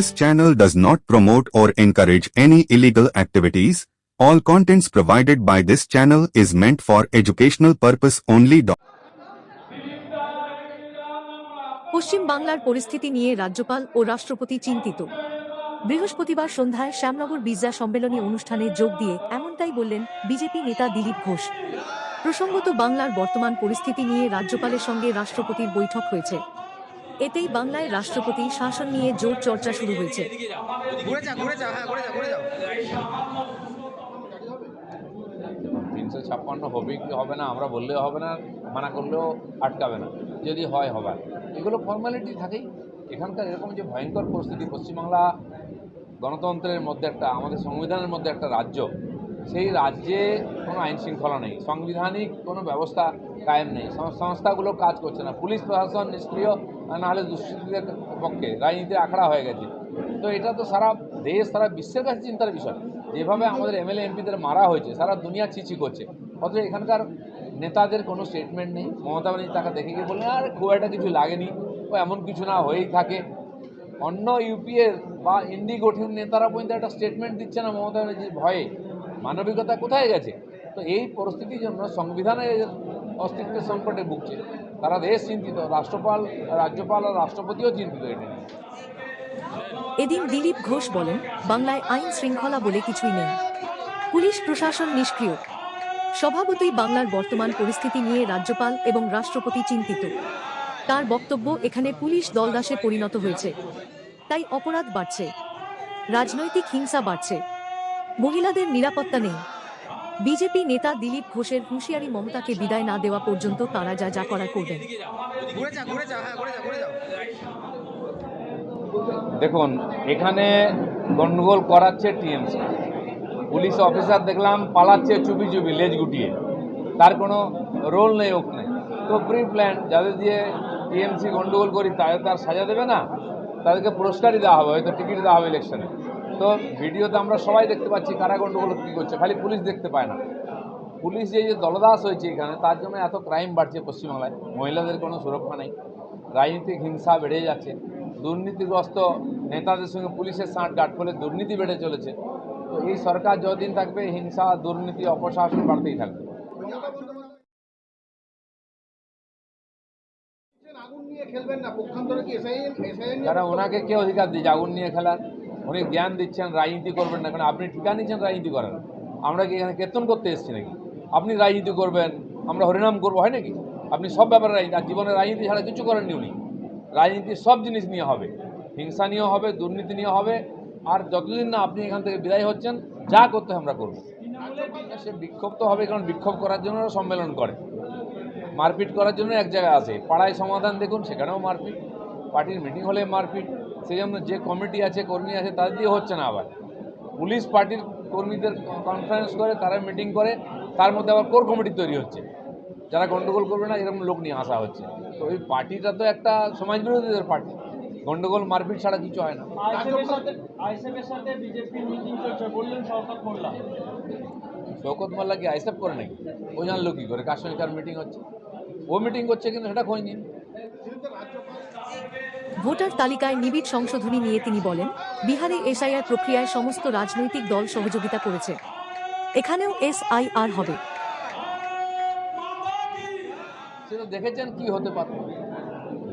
This channel does not promote or encourage any illegal activities. All contents provided by this channel is meant for educational purpose only. পশ্চিম বাংলার পরিস্থিতি নিয়ে রাজ্যপাল ও রাষ্ট্রপতি চিন্তিত বৃহস্পতিবার সন্ধ্যায় শ্যামনগর বিজয়া সম্মেলনী অনুষ্ঠানে যোগ দিয়ে এমনটাই বললেন বিজেপি নেতা দিলীপ ঘোষ প্রসঙ্গত বাংলার বর্তমান পরিস্থিতি নিয়ে রাজ্যপালের সঙ্গে রাষ্ট্রপতির বৈঠক হয়েছে এতেই বাংলায় রাষ্ট্রপতি শাসন নিয়ে জোর চর্চা শুরু হয়েছে। হ্যাঁ তিনশো ছাপ্পান্ন হবে কি হবে না আমরা বললেও হবে না মানা করলেও আটকাবে না। যদি হয় হবে। এগুলো ফর্মালিটি থাকেই। এখানকার এরকম যে ভয়ঙ্কর পরিস্থিতি পশ্চিমবাংলা গণতন্ত্রের মধ্যে একটা আমাদের সংবিধানের মধ্যে একটা রাজ্য সেই রাজ্যে কোনো আইন শৃঙ্খলা নেই। সাংবিধানিক কোনো ব্যবস্থা কায়েম নেই। সংস্থাগুলো কাজ করছে না। পুলিশ প্রশাসন নিষ্ক্রিয় নাহলে দুষ্কৃতীদের পক্ষে রাজনীতি আখড়া হয়ে গেছে। তো এটা তো সারা দেশ, সারা বিশ্বের কাছে চিন্তার বিষয়। যেভাবে আমাদের এমএলএ, এমপিদের মারা হয়েছে, সারা দুনিয়া ছিচি করছে। অথচ এখানকার নেতাদের কোনো স্টেটমেন্ট নেই। মমতা ব্যানার্জি তাকে দেখে গিয়ে বললেন, আর, খুব একটা কিছু লাগেনি। ও এমন কিছু না হয়েই থাকে। অন্য ইউপিএর বা ইন্ডি গঠিত নেতারা পর্যন্ত একটা স্টেটমেন্ট দিচ্ছে না মমতা ব্যানার্জির ভয়ে। মানবিকতা কোথায় গেছে? তো এই পরিস্থিতির জন্য সংবিধানের অস্তিত্বের সংকটে ভুগছে। তারা দেশ চিন্তিত। রাষ্ট্রপাল, রাজ্যপাল আর রাষ্ট্রপতিও চিন্তিত এটা এদিন দিলীপ ঘোষ বলেন, বাংলায় আইন শৃঙ্খলা বলে কিছুই নেই। পুলিশ প্রশাসন নিষ্ক্রিয়। স্বভাবতই বাংলার বর্তমান পরিস্থিতি নিয়ে রাজ্যপাল এবং রাষ্ট্রপতি চিন্তিত। তার বক্তব্য এখানে পুলিশ দলদাসে পরিণত হয়েছে। তাই অপরাধ বাড়ছে। রাজনৈতিক হিংসা বাড়ছে। মহিলাদের নিরাপত্তা নেই। বিজেপি নেতা দিলীপ ঘোষের হুঁশিয়ারি মমতাকে বিদায় না দেওয়া পর্যন্ত তারা যা যা করা করবেন। হ্যাঁ দেখুন এখানে গণ্ডগোল করাচ্ছে টিএমসি। পুলিশ অফিসার দেখলাম পালাচ্ছে চুপি চুপি লেজ গুটিয়ে। তার কোনো রোল নেই ওখানে তো প্রি প্ল্যান যাদের দিয়ে টিএমসি গন্ডগোল করি তাদের তার সাজা দেবে না। তাদেরকে পুরস্কারই দেওয়া হবে হয়তো টিকিট দেওয়া হবে ইলেকশনে। তো ভিডিওতে আমরা সবাই দেখতে পাচ্ছি কারা গণ্ডগোল কী করছে খালি পুলিশ দেখতে পায় না। পুলিশ যে যে দলদাস হয়েছে এখানে তার জন্য এত ক্রাইম বাড়ছে পশ্চিমবাংলায়। মহিলাদের কোনো সুরক্ষা নেই। রাজনৈতিক হিংসা বেড়ে যাচ্ছে। দুর্নীতিগ্রস্ত নেতাদের সঙ্গে পুলিশের সাঁট গাঁট ফলে দুর্নীতি বেড়ে চলেছে। তো এই সরকার যতদিন থাকবে হিংসা দুর্নীতি অপশাসন বাড়তেই থাকবে। খেলবেন না পক্ষান্তরে কি এসআইএন এসআইএন কারণ ওনাকে কে অধিকার দিয়েছে? আগুন নিয়ে খেলার? উনি জ্ঞান দিচ্ছেন, রাজনীতি করবেন না কারণ আপনি ঠিকা নিচ্ছেন, রাজনীতি করার আমরা কি এখানে কীর্তন করতে এসেছি নাকি? আপনি রাজনীতি করবেন, আমরা হরিনাম করব, হয় নাকি? আপনি সব ব্যাপারে রাজনীতি, আর জীবনে রাজনীতি ছাড়া কিছু করেননি উনি। রাজনীতি সব জিনিস নিয়ে হবে। হিংসা নিয়ে হবে, দুর্নীতি নিয়ে হবে। আর যতদিন না আপনি এখান থেকে বিদায় হচ্ছেন, যা করতে আমরা করব। সে বিক্ষোভ তো হবে, কারণ বিক্ষোভ করার জন্য সম্মেলন করে। মারপিট করার জন্য এক জায়গায় আসে পাড়ায় সমাধান দেখুন, সেখানেও মারপিট। পার্টির মিটিং হলে মারপিট। সেই জন্য যে কমিটি আছে কর্মী আছে তাদের দিয়ে হচ্ছে না আবার। পুলিশ পার্টির কর্মীদের কনফারেন্স করে তারা মিটিং করে তার মধ্যে আবার কোর কমিটি তৈরি হচ্ছে। যারা গণ্ডগোল করবে না এরকম লোক নিয়ে আসা হচ্ছে। তো ওই পার্টিটা তো একটা সমাজ বিরোধীদের পার্টি। গণ্ডগোল মারপিট ছাড়া কিছু হয় না। শৌকত মোল্লা। কি আইসেপ করে নাকি? ও জানলো কী করে? কার সঙ্গে কার মিটিং হচ্ছে? ও মিটিং করছে কিন্তু সেটা খোঁজ নিন। ভোটার তালিকায় নিবিড় সংশোধনী নিয়ে তিনি বলেন, বিহারে এসআইআর প্রক্রিয়ায় সমস্ত রাজনৈতিক দল সহযোগিতা করেছে। এখানেও এসআইআর হবে। সেটা দেখেছেন কি হতে পারে।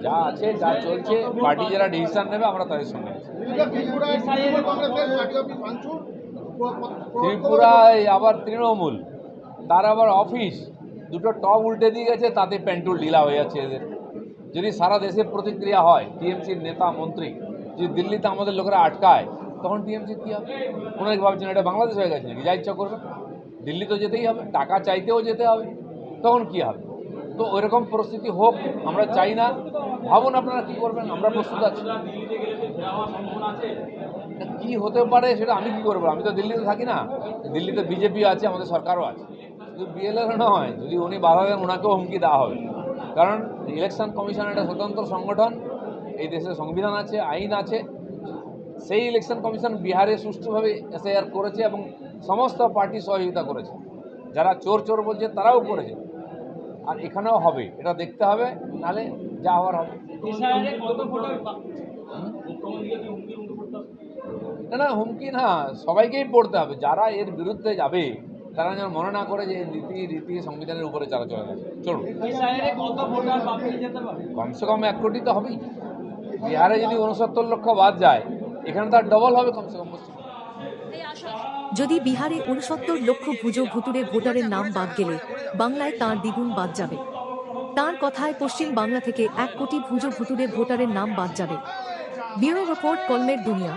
যা আছে, যা চলছে, পার্টি যারা ডিসিশন নেবে, আমরা তাদের সঙ্গে ত্রিপুরায় আবার তৃণমূল, তার আবার অফিস দুটো টপ উল্টে দিয়ে গেছে, তাতে পেন্টুল ঢিলা হয়ে যাচ্ছে এদের। যদি সারা দেশে প্রতিক্রিয়া হয়, টিএমসির নেতা, মন্ত্রী, যদি দিল্লিতে আমাদের লোকেরা আটকায়, তখন টিএমসির কী হবে? ওনাকে ভাবছেন এটা বাংলাদেশ হয়ে গেছে যা ইচ্ছা করবে। দিল্লি তো যেতেই হবে, টাকা চাইতেও যেতে হবে। তখন কী হবে? তো ওইরকম পরিস্থিতি হোক, আমরা চাই না। ভাবুন আপনারা কী করবেন, আমরা প্রস্তুত আছি। কি হতে পারে সেটা আমি কি করব? আমি তো দিল্লিতে থাকি না। দিল্লিতে বিজেপি আছে, আমাদের সরকারও আছে। শুধু বিএলএর নয়, যদি উনি বাধা দেন ওনাকেও হুমকি দেওয়া হবে। কারণ ইলেকশন কমিশন একটা স্বতন্ত্র সংগঠন এই দেশে সংবিধান আছে আইন আছে। সেই ইলেকশন কমিশন বিহারে সুষ্ঠুভাবে এসআইআর করেছে এবং সমস্ত পার্টি সহযোগিতা করেছে। যারা চোর চোর বলছে তারাও করেছে। আর এখানেও হবে এটা দেখতে হবে নাহলে যা হওয়ার হবে? না না হুমকি না সবাইকেই পড়তে হবে। যারা এর বিরুদ্ধে যাবে তারা যেন মনে না করে যে নীতি রীতি সংবিধানের উপরে যারা চলে গেছে। চলুন। কমসে কম এক কোটি তো হবেই। বিহারে যদি উনসত্তর লক্ষ বাদ যায়, এখানে তার ডবল হবে কমসে কম যদি বিহারে উনসত্তর লক্ষ ভুজো ভুতুরে ভোটারের নাম বাদ গেলে, বাংলায় তার দ্বিগুণ বাদ যাবে। তার কথায় পশ্চিম বাংলা থেকে এক কোটি ভুজো ভুতুরে ভোটারের নাম বাদ যাবে। ব্যুরো রিপোর্ট কলমের দুনিয়া।